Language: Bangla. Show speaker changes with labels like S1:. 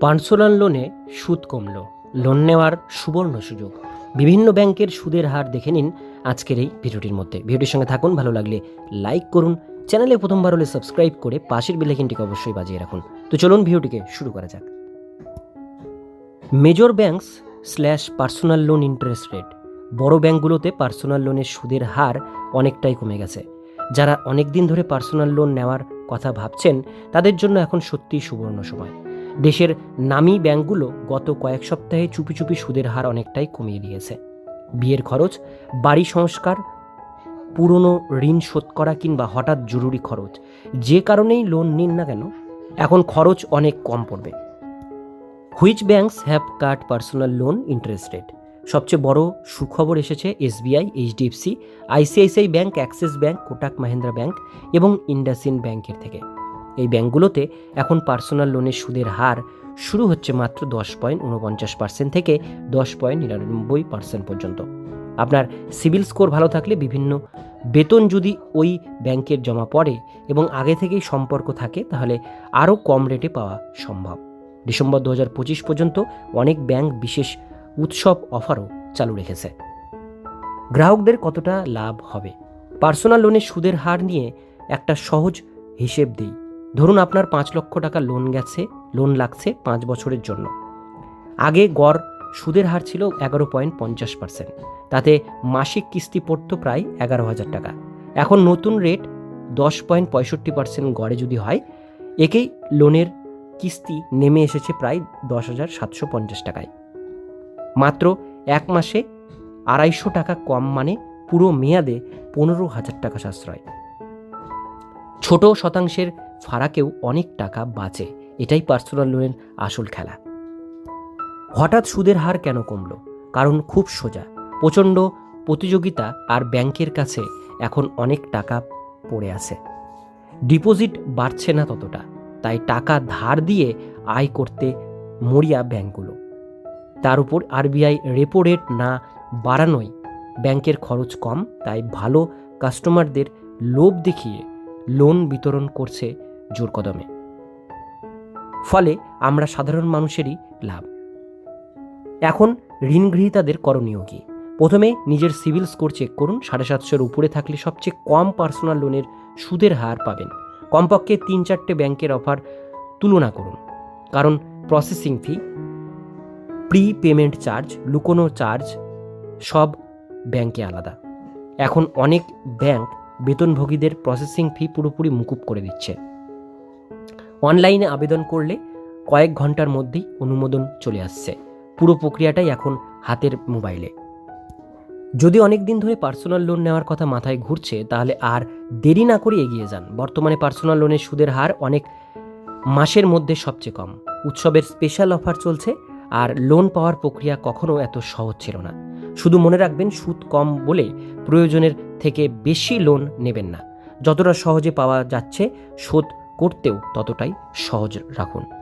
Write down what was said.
S1: পার্সোনাল লোনে সুদ কমল। লোন নেওয়ার সুবর্ণ সুযোগ। বিভিন্ন ব্যাংকের সুদের হার দেখে নিন আজকের এই ভিডিওটির মধ্যে। ভিডিওটির সঙ্গে থাকুন, ভালো লাগলে লাইক করুন। চ্যানেলে প্রথমবার হলে সাবস্ক্রাইব করে পাশের বেলাইকিনটিকে অবশ্যই বাজিয়ে রাখুন। তো চলুন ভিডিওটিকে শুরু করা যাক। Major banks slash personal loan interest rate বড় ব্যাংকগুলোতে পার্সোনাল লোনের সুদের হার অনেকটাই কমে গেছে। যারা অনেক দিন ধরে পার্সোনাল লোন নেওয়ার কথা ভাবছেন, তাদের জন্য এখন সত্যিই সুবর্ণ সময়। দেশের নামী ব্যাংকগুলো গত কয়েক সপ্তাহে চুপি চুপি সুদের হার অনেকটাই কমিয়ে দিয়েছে। বিয়ের খরচ, বাড়ি সংস্কার, পুরনো ঋণ শোধ করা কিংবা হঠাৎ জরুরি খরচ, যে কারণেই লোন নিন না কেন, এখন খরচ অনেক কম পড়বে। Which banks have cut personal loan interest rate. সবচেয়ে বড় সুখবর এসেছে SBI, HDFC, ICICI bank, Axis bank, Kotak Mahindra bank এবং ইন্ডাসিন ব্যাংকের থেকে। এই ব্যাংকগুলোতে এখন পার্সোনাল লোনের সুদের হার শুরু হচ্ছে মাত্র দশ পয়েন্ট উনপঞ্চাশ পার্সেন্ট থেকে দশ পয়েন্ট নিরানব্বই পার্সেন্ট পর্যন্ত। আপনার সিভিল স্কোর ভালো থাকলে বিভিন্ন বেতন যদি ওই ব্যাংকের জমা পড়ে এবং আগে থেকেই সম্পর্ক থাকে, তাহলে আরও কম রেটে পাওয়া সম্ভব। ডিসেম্বর দু পর্যন্ত অনেক ব্যাংক বিশেষ উৎসব অফারও চালু রেখেছে। গ্রাহকদের কতটা লাভ হবে? পার্সোনাল লোনের সুদের হার নিয়ে একটা সহজ হিসেব দিই। ধরুন আপনার পাঁচ লক্ষ টাকা লোন গেছে লোন লাগছে পাঁচ বছরের জন্য। আগে গড় সুদের হার ছিল এগারো পয়েন্ট পঞ্চাশ পার্সেন্ট তাতে মাসিক কিস্তি পড়তো প্রায় এগারো হাজার টাকা। এখন নতুন রেট দশ পয়েন্ট পঁয়ষট্টি পার্সেন্ট গড়ে যদি হয়, একেই লোনের কিস্তি নেমে এসেছে প্রায় দশ হাজার সাতশো পঞ্চাশ টাকায়। মাত্র এক মাসে আড়াইশো টাকা কম মানে পুরো মেয়াদে পনেরো হাজার টাকা সাশ্রয়। ছোট শতাংশের ফারাকেও অনেক টাকা বাঁচে। এটাই পার্সোনাল লোনের আসল খেলা। হঠাৎ সুদের হার কেন কমলো? কারণ খুব সোজা। প্রচণ্ড প্রতিযোগিতা আর ব্যাংকের কাছে এখন অনেক টাকা পড়ে আছে। ডিপোজিট বাড়ছে না ততটা। তাই টাকা ধার দিয়ে আয় করতে মরিয়া ব্যাংকগুলো। তার উপর আরবিআই রেপো রেট না বাড়ানোয় ব্যাংকের খরচ কম। তাই ভালো কাস্টমারদের লোভ দেখিয়ে লোন বিতরণ করছে জোর কদমে। ফলে আমরা সাধারণ মানুষেরই লাভ। এখন ঋণ গ্রহীতাদের করণীয় কি? প্রথমে নিজের সিভিল স্কোর চেক করুন, সাড়ে সাতশোর উপরে থাকলে সবচেয়ে কম পার্সোনাল লোনের সুদের হার পাবেন। কমপক্ষে তিন চারটে ব্যাংকের অফার তুলনা করুন। কারণ processing fee prepayment charge, লুকোনো চার্জ, সব ব্যাংকে আলাদা। এখন অনেক ব্যাংক বেতনভোগীদের প্রসেসিং ফি পুরোপুরি মুকুব করে দিচ্ছে। অনলাইনে আবেদন করলে কয়েক ঘণ্টার মধ্যেই অনুমোদন চলে আসছে। পুরো প্রক্রিয়াটাই এখন হাতের মোবাইলে। যদি অনেক দিন ধরে পার্সোনাল লোন নেওয়ার কথা মাথায় ঘুরছে, তাহলে আর দেরি না করে এগিয়ে যান। বর্তমানে পার্সোনাল লোনের সুদের হার অনেক মাসের মধ্যে সবচেয়ে কম। উৎসবের স্পেশাল অফার চলছে আর লোন পাওয়ার প্রক্রিয়া কখনো এত সহজ ছিল না। শুধু মনে রাখবেন, সুদ কম বলে প্রয়োজনের থেকে বেশি লোন নেবেন না। যতটা সহজে পাওয়া যাচ্ছে শোধ করতেও ততটাই সহজ রাখুন।